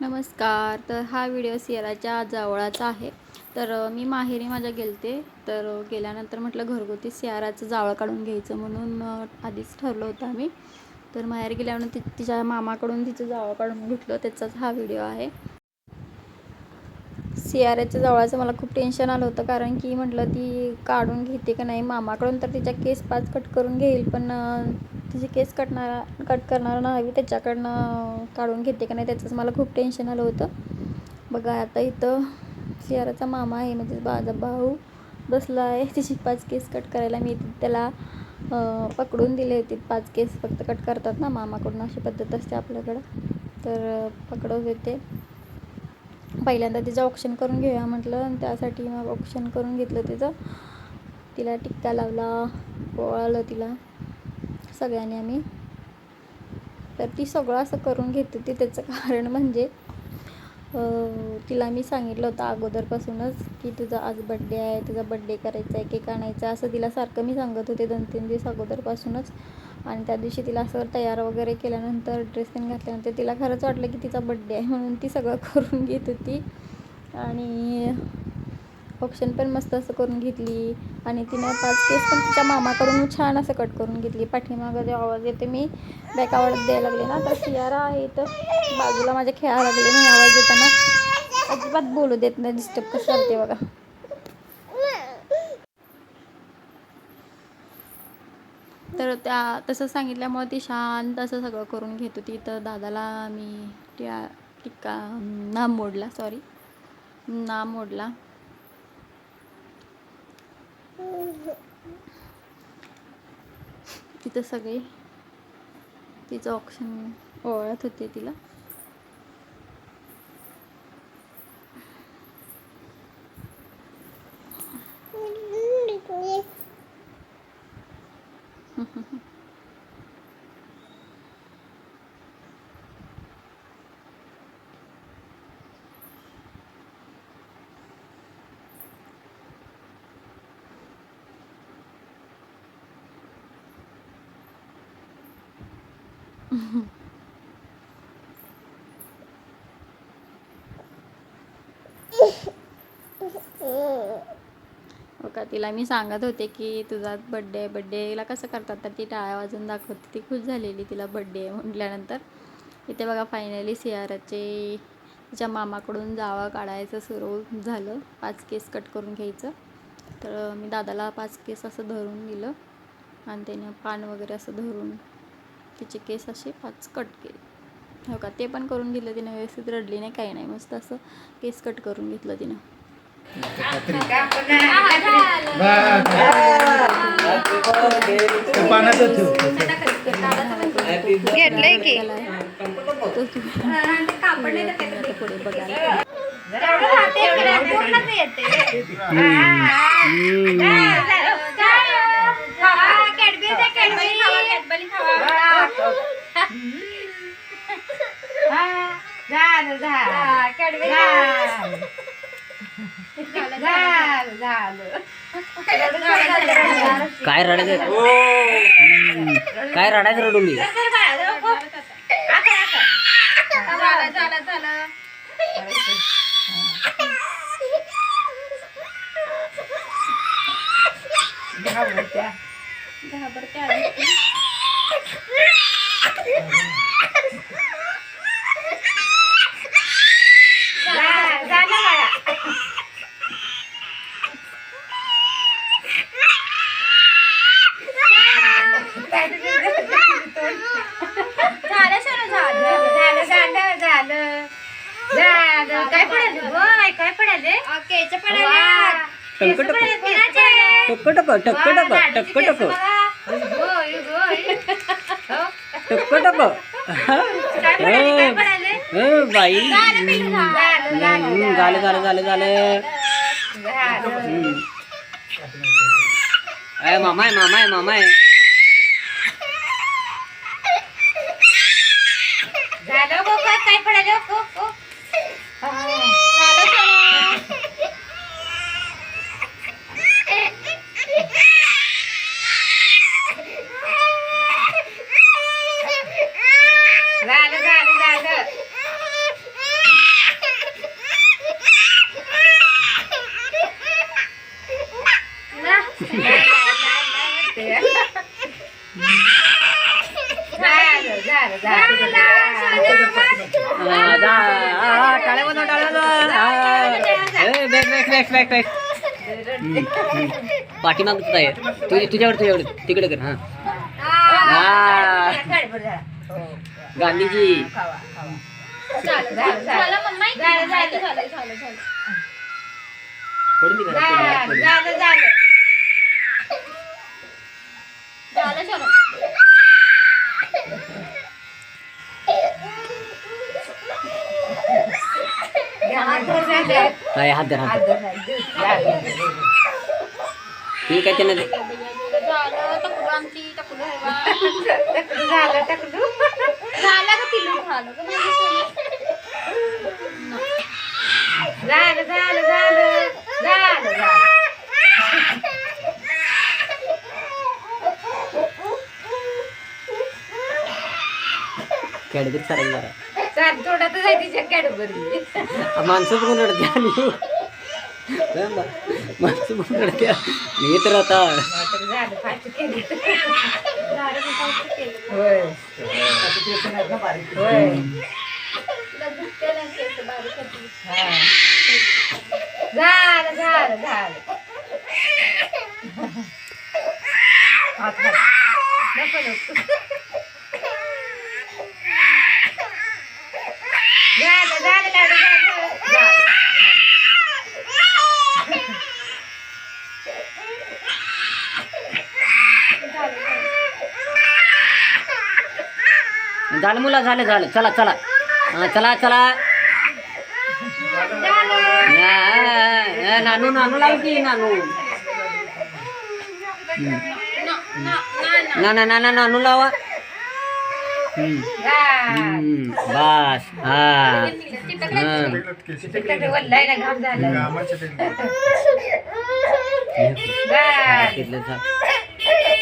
नमस्कार. तर हा व्हिडिओ सियाराच्या जावळाचा आहे. तर मी माहेरी माझ्या गेलते. तर गेल्यानंतर म्हटलं घरगुती सियाराचं जावळ काढून घ्यायचं म्हणून आधीच ठरलं होतं आम्ही. तर माहेर गेल्यानंतर ति तिच्या मामाकडून तिचं जावळ काढून घेतलं. त्याचाच हा व्हिडिओ आहे. सियाराच्या जावळाचं मला खूप टेन्शन आलं होतं. कारण की म्हटलं ती काढून घेते का नाही मामाकडून तर तिच्या केस पाच कट करून घेईल. पण तिचे केस कटणारा कट करणारा नाही त्याच्याकडनं काढून घेते का नाही त्याचंच मला खूप टेन्शन आलं होतं. बघा आता इथं सियाराचा मामा आहे म्हणजे माझा भाऊ बसला आहे. तिची पाच केस कट करायला मी त्याला पकडून दिले होते. पाच केस फक्त कट करतात ना मामाकडून अशी पद्धत असते आपल्याकडं. तर पकडत होते पहिल्यांदा तिचं ऑप्शन करून घेऊया म्हटलं आणि त्यासाठी मग ऑप्शन करून घेतलं तिचं. तिला टिक्का लावला पोळालं तिला. सगळ्यांनी आम्ही. तर ती सगळं असं करून घेत होती त्याचं कारण म्हणजे तिला मी सांगितलं होतं अगोदरपासूनच की तुझा आज बड्डे आहे तुझा बड्डे करायचा आहे केक आणायचा आहे असं तिला सारखं मी सांगत होते दोन तीन दिवस अगोदरपासूनच. आणि त्या दिवशी तिला असं तयार वगैरे केल्यानंतर ड्रेस पण घातल्यानंतर तिला खरंच वाटलं की तिचा बड्डे आहे म्हणून ती सगळं करून घेत होती. आणि ऑप्शन पण मस्त असं करून घेतली. आणि तिनं पाच केस पण तिच्या मामाकडून छान असं कट करून घेतली. पाठीमागं जे आवाज येते मी बॅकावर द्यायला लागले ना तर सियारा आहे इथं बाजूला माझ्या खेळायला लागले. मी आवाज येताना अजिबात बोलू देत नाही डिस्टर्ब कसं करते बघा. तर त्या तसं सांगितल्यामुळे ती शांत असं सगळं करून घेत होती. तर दादाला मी त्या टिक्का नाम मोडला सॉरी नाम मोडला. तिथं सगळे. तिचं ऑप्शन ओळखत होते तिला. हो हो का? तिला मी सांगत होते की तुझा बड्डे बड्डेला कसं करतात तर ती टाळ्या वाजून दाखवते. ती खुश झालेली तिला बड्डे म्हटल्यानंतर. इथे बघा फायनली सियाराचे तिच्या मामाकडून जावा काढायचं सुरू झालं. पाच केस कट करून घ्यायचं. तर मी दादाला पाच केस असं धरून दिलं. आणि त्याने पान वगैरे असं धरून तिचे केस असे पाच कट केले. हो का? ते पण करून घेतलं तिनं व्यवस्थित रडली नाही काही नाही. मस्त असं केस कट करून घेतलं तिनं. पाण्याचं ठेव घेतलंय झालं काय रडायचं काय रडायचं रडून घाबरत्या. घाबरत्या. पडाले टक टक टक टक टक टक टक टक टक टक बाई. झालं झालं झालं. झालं. अय मामा आहे मामा आहे मामा आहे झालं काय पडाले पाठीमाग काय तुझी तुझ्याकडे तुझ्याकडे तिकडे कर हा गांधीजी झालं झालं, झालं मम्मा झालं, झालं झालं. झालं झालं झालं पडून दे घरात, पडून दे, झालं, पडून दे. झालं, झालं. झालं शरण हात धर, झालं. काय हात धर हात हात धर. धर, झालं. ठीक आहे त्यांना दे. झालं टकलू आमची टकलू आहे बा. टकलू झालं, टकलू. झालं का पिल्लू झालं का माझं सोनं? झालं, झालं, झालं. झालं, कॅडबरी जरा चाल, थोडं तर जायची तिच्या कॅडबरी. माणसं बघून रडते आणि माणसं बघून रडते मी राहता नाहीतर झालं, फास्ट केली. झालं मी काहीच केलं. होय. होय. तुला दुखते ना केस बारीक होती. हा. झालं झालं झालं हात हात. नको नको झालं झालं लाडू झालं मुला झालं झालं. चला चला. हा, चला चला. हा, हा, नानू नानू लाव की नानू. ना ना ना ना नानू लावा. बस हा हा. घाम हे, झालं.